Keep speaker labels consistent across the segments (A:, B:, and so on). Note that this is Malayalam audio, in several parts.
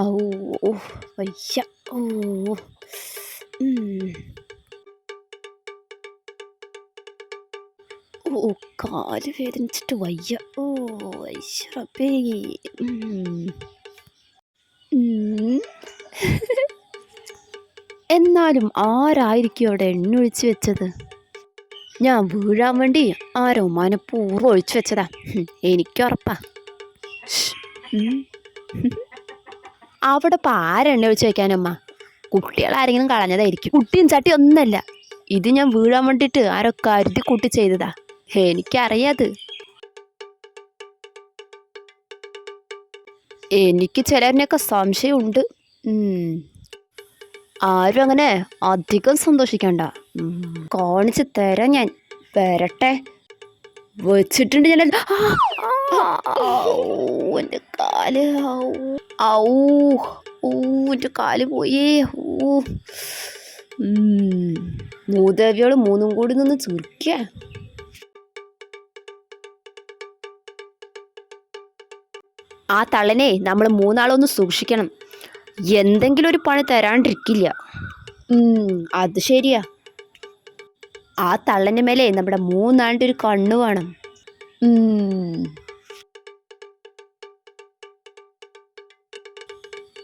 A: ഔ വയ്യ ഓ. ഓ കാൽ വേദനിച്ചിട്ട് വയ്യ ഓ ഐശ്വറപ്പേ എന്നാലും ആരായിരിക്കും അവിടെ എണ്ണ ഒഴിച്ചു വെച്ചത്? ഞാൻ വീഴാൻ വേണ്ടി ആരോ മനപ്പൂർവം ഒഴിച്ചു വെച്ചതാ. എനിക്കുറപ്പാ. അവിടെ ഇപ്പോൾ ആരെണ്ണ ഒഴിച്ച് വെക്കാനമ്മ കുട്ടികൾ ആരെങ്കിലും കളഞ്ഞതായിരിക്കും. കുട്ടിയും ചട്ടി ഒന്നല്ല. ഇത് ഞാൻ വീഴാൻ വേണ്ടിയിട്ട് ആരോ കരുതി കൂട്ടി ചെയ്തതാ. എനിക്കറിയാത്. എനിക്ക് ചിലരിനൊക്കെ സംശയമുണ്ട്. ആരും അങ്ങനെ അധികം സന്തോഷിക്കണ്ട. കാണിച്ച് തരാം ഞാൻ. വരട്ടെ. വെച്ചിട്ടുണ്ട് ഞാൻ. എന്റെ കാൽ ഔ. ഊ എന്റെ കാൽ പോയേ ഊ. മൂദേവിയോട് മൂന്നും കൂടി നിന്ന് ചുരുക്കിയ ആ തള്ളനെ നമ്മൾ മൂന്നാളൊന്ന് സൂക്ഷിക്കണം എന്തെങ്കിലും ഒരു പണി തരാണ്ടിരിക്കില്ല അത് ശരിയാ ആ തള്ളന്റെ മേലെ നമ്മുടെ മൂന്നാണ്ട് ഒരു കണ്ണ് വേണം.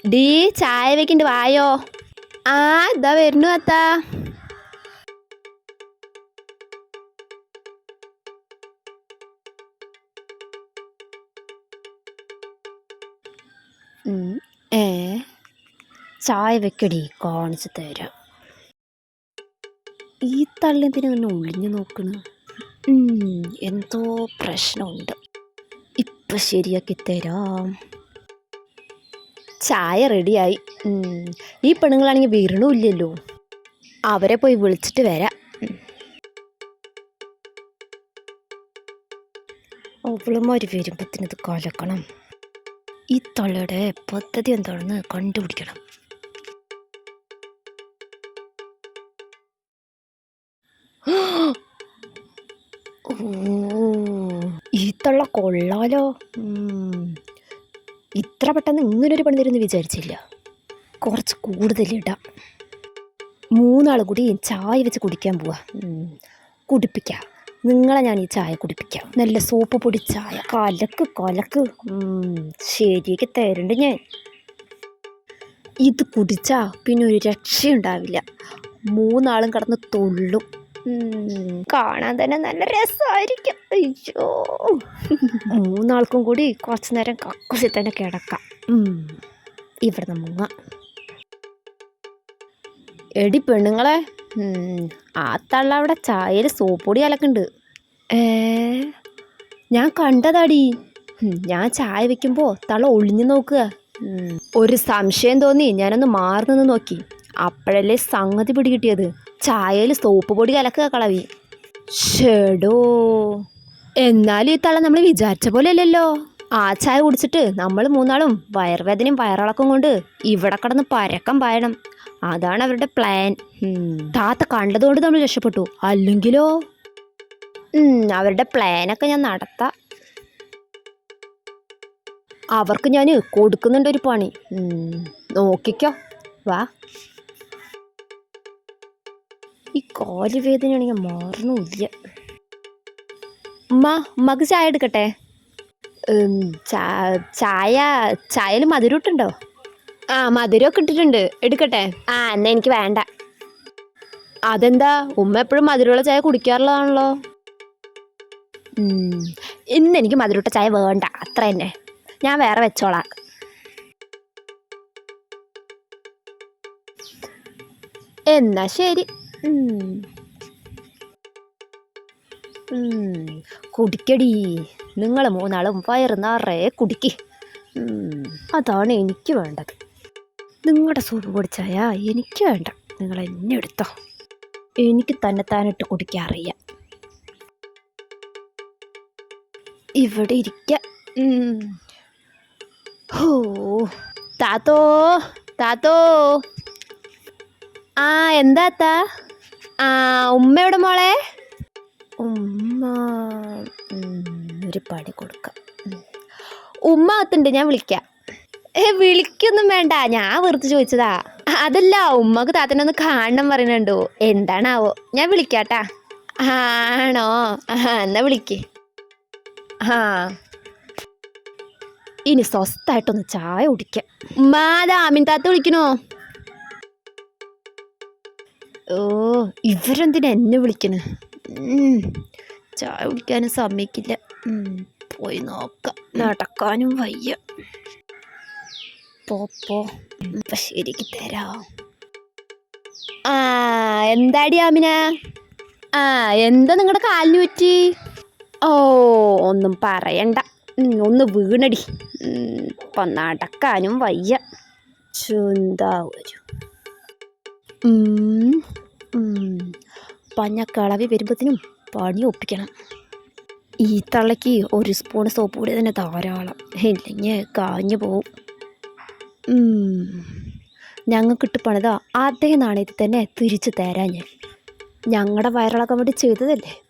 A: ഡീ ചായ വെക്കണ്ട് വായോ. ആ ഇതാ വരുന്നു അത്താ. ഏ ചായ വെക്കടി കാണിച്ചു തരാം. ഈ തള്ളെന്തിനാ ഒന്ന് ഒളിഞ്ഞു നോക്കണ്? എന്തോ പ്രശ്നമുണ്ട്. ഇപ്പം ശരിയാക്കി തരാം. ചായ റെഡിയായി. ഈ പെണ്ണുങ്ങളാണെങ്കിൽ വീരണമില്ലല്ലോ അവരെ പോയി വിളിച്ചിട്ട് വരാം. അവളുമാർ വരുമ്പത്തിനത് കലക്കണം. ഈ തള്ളയുടെ പദ്ധതി എന്താണെന്ന് കണ്ടുപിടിക്കണം. ഓ ഈ തള്ള കൊള്ളാലോ. ഇത്ര പെട്ടെന്ന് ഇങ്ങനൊരു പണി തരുമെന്ന് വിചാരിച്ചില്ല. കുറച്ച് കൂടുതലിടാം മൂന്നാൾ കൂടി ചായ വെച്ച് കുടിക്കാൻ പോവാ. കുടിപ്പിക്കാം. നിങ്ങളെ ഞാൻ ഈ ചായ കുടിപ്പിക്കാം. നല്ല സോപ്പ് പൊടി ചായ. കലക്ക് കലക്ക്. ശരിയൊക്കെ തരണ്ട് ഞാൻ. ഇത് കുടിച്ചാ പിന്നെ ഒരു രക്ഷയുണ്ടാവില്ല. മൂന്നാളും കിടന്ന് തൊള്ളും. കാണാൻ തന്നെ നല്ല രസമായിരിക്കും അയ്യോ. മൂന്നാൾക്കും കൂടി കുറച്ച് നേരം കക്കുസി തന്നെ കിടക്കാം. ഇവിടുന്ന് മുങ്ങ. എടി പെണ്ണുങ്ങളെ ആ തള്ള അവിടെ ചായയിൽ സോപ്പൊടി അലക്കുന്നുണ്ട്. ഏ ഞാൻ കണ്ടതാടി. ഞാൻ ചായ വെക്കുമ്പോൾ തള്ള ഒളിഞ്ഞു നോക്കുക. ഒരു സംശയം തോന്നി ഞാനൊന്ന് മാറി നിന്ന് നോക്കി. അപ്പോഴല്ലേ സംഗതി പിടികിട്ടിയത്. ചായയിൽ സോപ്പ് പൊടി കലക്കുക കളവി. ഷേഡോ എന്നാൽ ഈ തള്ള നമ്മൾ വിചാരിച്ച പോലെ അല്ലല്ലോ. ആ ചായ കുടിച്ചിട്ട് നമ്മൾ മൂന്നാളും വയറുവേദനയും വയറിളക്കം കൊണ്ട് ഇവിടെ കിടന്ന് പരക്കം പായണം. അതാണ് അവരുടെ പ്ലാൻ. താത്ത കണ്ടതുകൊണ്ട് നമ്മൾ രക്ഷപ്പെട്ടു. അല്ലെങ്കിലോ? അവരുടെ പ്ലാനൊക്കെ ഞാൻ നടത്താം. അവർക്ക് ഞാൻ കൊടുക്കുന്നുണ്ട് ഒരു പണി. നോക്കിക്കോ. വാ. ഈ കാൽ വേദനയാണെങ്കിൽ മാറണമില്ല. ഉമ്മ ഉമ്മക്ക് ചായ എടുക്കട്ടെ? ചായ ചായയിൽ മധുരട്ടുണ്ടോ ആ മധുരമൊക്കെ ഇട്ടിട്ടുണ്ട്. എടുക്കട്ടെ? ആ എന്നാ എനിക്ക് വേണ്ട. അതെന്താ? ഉമ്മ എപ്പോഴും മധുരമുള്ള ചായ കുടിക്കാറുള്ളതാണല്ലോ. ഇന്ന് എനിക്ക് മധുരട്ട ചായ വേണ്ട. അത്ര തന്നെ. ഞാൻ വേറെ വെച്ചോളാം. എന്നാ ശരി. കുടിക്കടി. നിങ്ങൾ മൂന്നാളും വയറ് നിറയെ കുടിക്ക്. അതാണ് എനിക്ക് വേണ്ടത്. നിങ്ങളുടെ സൂപ്പ് പൊടിച്ചായ എനിക്ക് വേണ്ട. നിങ്ങൾ എന്നെ എടുത്തോ. എനിക്ക് തന്നെ താനിട്ട് അറിയാം. ഇവിടെ ഇരിക്ക. താത്തോ താത്തോ. ആ എന്താത്താ ആ ഉമ്മയുടെ മോളെ? ഉമ്മ ഒരു പണി കൊടുക്കാം. ഉമ്മ അകത്തുണ്ട് ഞാൻ വിളിക്കാം. ഏ വിളിക്കൊന്നും വേണ്ട ഞാൻ വെറുതെ ചോദിച്ചതാ. അതല്ല ഉമ്മക്ക് താത്തനെ ഒന്ന് കാണണം പറയുന്നുണ്ടോ എന്താണാവോ? ഞാൻ വിളിക്കാട്ടാ. ആണോ? ആ എന്നാ വിളിക്ക്. ആ. ഇനി സ്വസ്ഥായിട്ടൊന്ന് ചായ കുടിക്കാം. ഉമ്മാതാ ആമിൻ താത്ത വിളിക്കണോ? ഓ ഇവരെന്തിനാ എന്നെ വിളിക്കണ്? ഉം, ചായ കുടിക്കാനും സമ്മതിക്കില്ല പോയി നോക്കാം. നടക്കാനും വയ്യ. പോ പോ. ശരിക്ക് തരാ. ആ എന്താടി ആമിന? ആ എന്താ നിങ്ങളുടെ കാലിന് പറ്റി? ഓ ഒന്നും പറയണ്ട. ഒന്ന് വീണടി. ഇപ്പം നടക്കാനും വയ്യ. ചുന്താ ഉം. പഞ്ഞക്കളവി വരുമ്പത്തിനും പണി ഒപ്പിക്കണം. ഈ തള്ളയ്ക്ക് ഒരു സ്പൂൺ സോപ്പ് കൂടി തന്നെ ധാരാളം. ഇല്ലെങ്കിൽ കാഞ്ഞു പോവും. ഞങ്ങൾക്കിട്ട് പണിത അതേ നാണയത്തിൽ തന്നെ തിരിച്ചു തരാൻ ഞാൻ. ഞങ്ങളുടെ വയറിളക്കാൻ വേണ്ടി ചെയ്തതല്ലേ?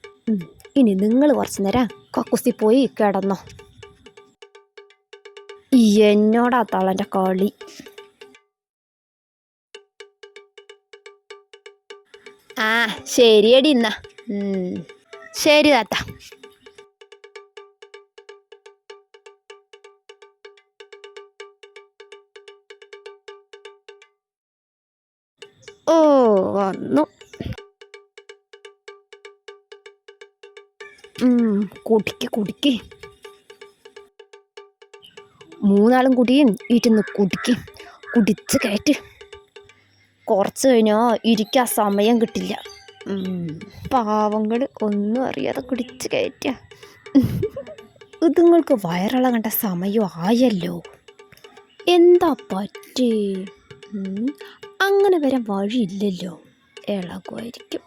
A: ഇനി നിങ്ങൾ കുറച്ച് നേരം കക്കുസി പോയി കിടന്നോ. എന്നോടാ തള്ളന്റെ കളി. ശരിയടി എന്നാ ഉം. ശരി താത്ത. ഓ വന്നു. കുടിക്ക് കുടിക്ക്. മൂന്നാളും കുടിയും ഇരുന്ന് കുടിക്ക്. കുടിച്ച് കയറ്റ്. കുറച്ച് കഴിഞ്ഞാൽ ഇരിക്കാൻ സമയം കിട്ടില്ല. പാവങ്ങൾ ഒന്നും അറിയാതെ കുടിച്ച് കയറ്റ. ഇതുങ്ങൾക്ക് വയറിളകേണ്ട സമയം ആയല്ലോ. എന്താ പറ്റി? അങ്ങനെ വരാൻ വഴിയില്ലല്ലോ. ഇളകുമായിരിക്കും.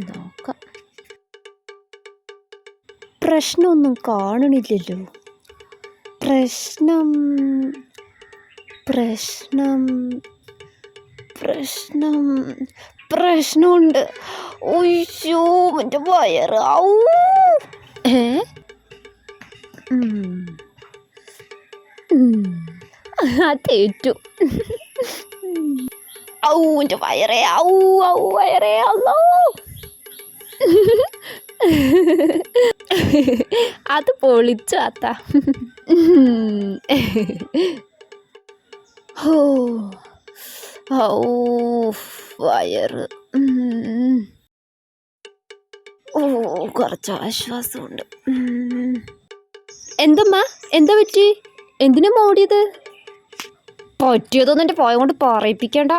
A: നോക്കാം. പ്രശ്നമൊന്നും കാണണില്ലല്ലോ പ്രശ്നം പ്രശ്നം പ്രശ്നം. പ്രശ്നമുണ്ട് ഒയ്യോ എന്റെ വയറ്. ഔ. ഏ. അതേറ്റു ഔ എന്റെ വയറേ. ഔ ഔ വയറേ. അല്ലോ അത് പൊളിച്ചു അത്ത ഹോ. ഔ. വയറ്. ഓ കുറച്ച് ആശ്വാസമുണ്ട്. എന്തമ്മാ? എന്താ പറ്റി? എന്തിനാ മോടിയത്? പറ്റിയതൊന്നും എന്റെ പോയ കൊണ്ട് പറയിപ്പിക്കണ്ട.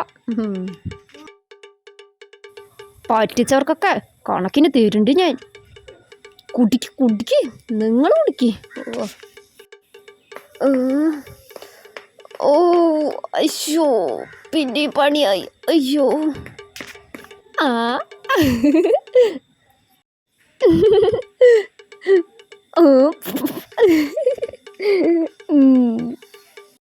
A: പറ്റിച്ചവർക്കൊക്കെ കണക്കിന് തീരുണ്ട് ഞാൻ. കുടിക്ക് കുടിക്ക്. നിങ്ങൾ കുടിക്ക്. ഓ. അയ്യോ പിന്നെ ഈ പണിയായി അയ്യോ ആ ഓ ഉം.